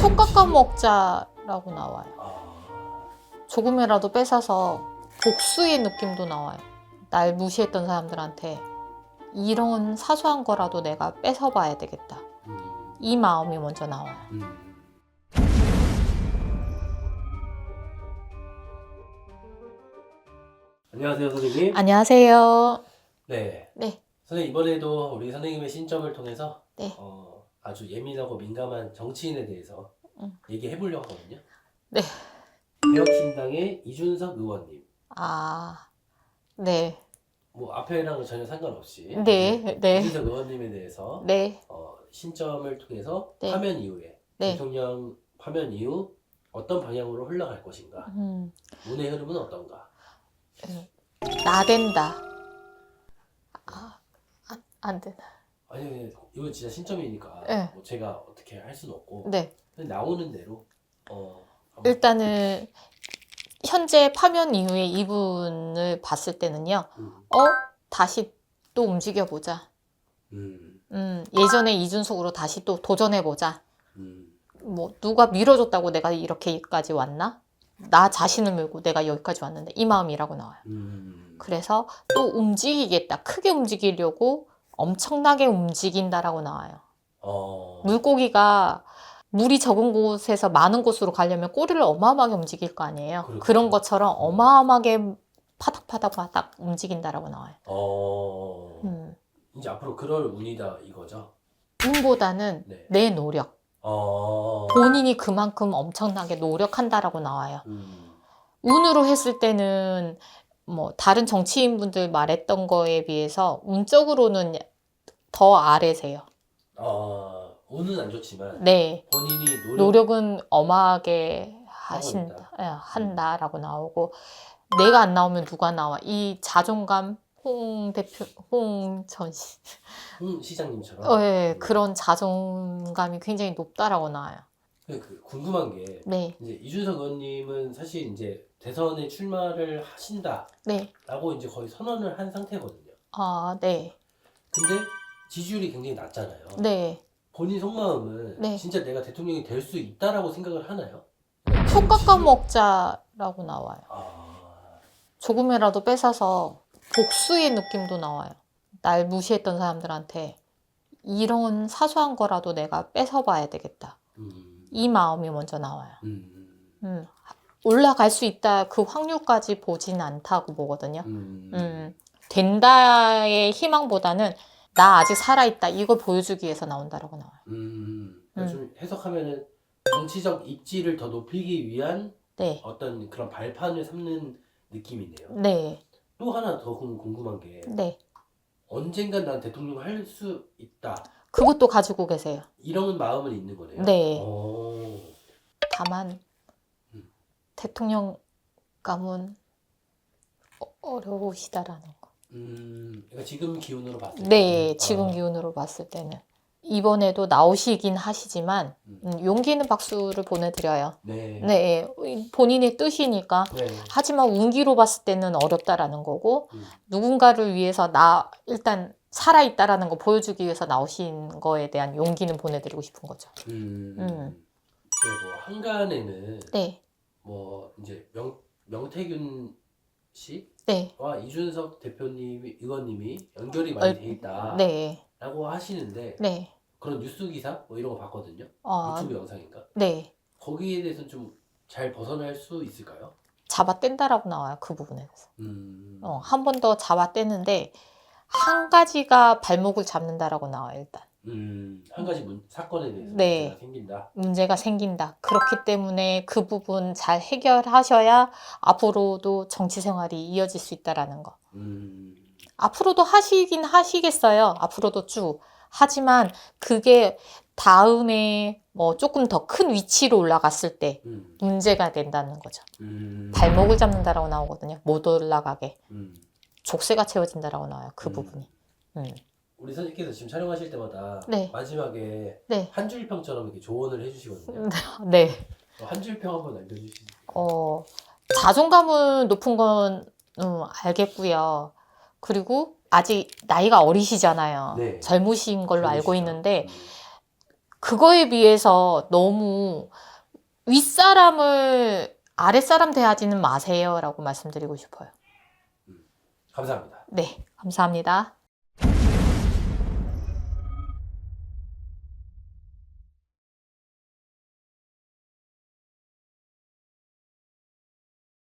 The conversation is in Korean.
속 깎아 먹자라고 나와요. 아, 조금이라도 뺏어서 복수의 느낌도 나와요. 날 무시했던 사람들한테 이런 사소한 거라도 내가 뺏어봐야 되겠다. 음, 이 마음이 먼저 나와요. 음. 안녕하세요 선생님. 안녕하세요. 네. 네. 선생님 이번에도 우리 선생님의 신점을 통해서 네. 어, 아주 예민하고 민감한 정치인에 대해서 음. 얘기해 보려고 하거든요. 네. 개혁신당의 이준석 의원님. 아, 네. 뭐 앞에랑은 전혀 상관없이 네, 네. 이준석 의원님에 대해서 네. 어, 신점을 통해서 네. 파면 이후에 네. 대통령 파면 이후 어떤 방향으로 흘러갈 것인가 음, 운의 흐름은 어떤가 나댄다. 아, 안, 안 되나. 아니 아니, 이건 진짜 신점이니까 네. 뭐 제가 어떻게 할 수는 없고 네. 그냥 나오는 대로 어, 한번- 일단은 현재 파면 이후에 이분을 봤을 때는요. 음, 어? 다시 또 움직여 보자. 음, 음, 예전에 이준석으로 다시 또 도전해 보자. 음, 뭐 누가 밀어줬다고 내가 이렇게까지 왔나? 나 자신을 밀고 내가 여기까지 왔는데 이 마음이라고 나와요. 음. 그래서 또 움직이겠다. 크게 움직이려고 엄청나게 움직인다라고 나와요. 어, 물고기가 물이 적은 곳에서 많은 곳으로 가려면 꼬리를 어마어마하게 움직일 거 아니에요. 그렇죠. 그런 것처럼 어마어마하게 파닥파닥파닥 움직인다라고 나와요. 어, 음. 이제 앞으로 그럴 운이다 이거죠. 운보다는 네. 내 노력. 어, 본인이 그만큼 엄청나게 노력한다라고 나와요. 음, 운으로 했을 때는 뭐 다른 정치인분들 말했던 거에 비해서 운적으로는 더 아래세요. 어, 운은 안 좋지만 네. 본인이 노력, 노력은 하신다, 있다. 예, 한다라고 나오고 내가 안 나오면 누가 나와? 이 자존감 홍 대표 홍전 홍 시장님처럼 어, 예, 그런 자존감이 굉장히 높다라고 나와요. 그, 그 궁금한 게 네, 이제 이준석 의원님은 사실 이제 대선에 출마를 하신다라고 네, 이제 거의 선언을 한 상태거든요. 아, 네, 근데 지지율이 굉장히 낮잖아요. 네. 본인 속마음은 네. 진짜 내가 대통령이 될 수 있다라고 생각을 하나요? 속 깎아 먹자라고 나와요. 아, 조금이라도 뺏어서 복수의 느낌도 나와요. 날 무시했던 사람들한테 이런 사소한 거라도 내가 뺏어봐야 되겠다. 음, 이 마음이 먼저 나와요. 음, 음, 올라갈 수 있다 그 확률까지 보진 않다고 보거든요. 음, 음, 된다의 희망보다는 나 아직 살아있다 이걸 보여주기 위해서 나온다라고 나와요. 음, 그러니까 좀 해석하면은 정치적 입지를 더 높이기 위한 네, 어떤 그런 발판을 삼는 느낌이네요. 네, 또 하나 더 궁- 궁금한 게 네. 언젠간 난 대통령 할 수 있다 그것도 가지고 계세요. 이런 마음은 있는 거네요. 네. 오, 다만 음. 대통령감은 어- 어려우시다라는 거. 음, 그러니까 지금 기운으로 봤을 때. 네, 지금 기운으로 봤을 때는 이번에도 나오시긴 하시지만 음. 음, 용기 있는 박수를 보내드려요. 네. 네, 본인의 뜻이니까. 네. 하지만 운기로 봤을 때는 어렵다라는 거고 음. 누군가를 위해서 나 일단 살아있다라는 거 보여주기 위해서 나오신 거에 대한 용기는 보내드리고 싶은 거죠. 음. 음. 이제 뭐 한간에는 네, 뭐 이제 명 명태균 씨와 네, 이준석 대표님 의원님이 연결이 많이 어, 돼 있다라고 네, 하시는데 네. 그런 뉴스 기사 뭐 이런 거 봤거든요. 어, 유튜브 영상인가? 네. 거기에 대해서는 좀 잘 벗어날 수 있을까요? 잡아 뗀다라고 나와요. 그 부분에 대해서. 음. 어, 한 번 더 잡아 떼는데 한 가지가 발목을 잡는다라고 나와요. 일단 음, 한 가지 문, 사건에 대해서 네. 문제가 생긴다. 문제가 생긴다. 그렇기 때문에 그 부분 잘 해결하셔야 앞으로도 정치 생활이 이어질 수 있다라는 거. 음, 앞으로도 하시긴 하시겠어요. 앞으로도 쭉. 하지만 그게 다음에 뭐 조금 더 큰 위치로 올라갔을 때 음, 문제가 된다는 거죠. 음, 발목을 잡는다라고 나오거든요. 못 올라가게. 음. 족쇄가 채워진다라고 나와요. 그 음. 부분이. 음. 우리 선생님께서 지금 촬영하실 때마다 네. 마지막에 네. 한 줄평처럼 이렇게 조언을 해주시거든요. 음, 네. 네. 어, 한 줄평 한번 알려주시죠. 어, 자존감은 높은 건 음, 알겠고요. 그리고 아직 나이가 어리시잖아요. 네. 젊으신 걸로 젊으시다. 알고 있는데 음. 그거에 비해서 너무 윗사람을 아랫사람 대하지는 마세요라고 말씀드리고 싶어요. 감사합니다. 네, 감사합니다.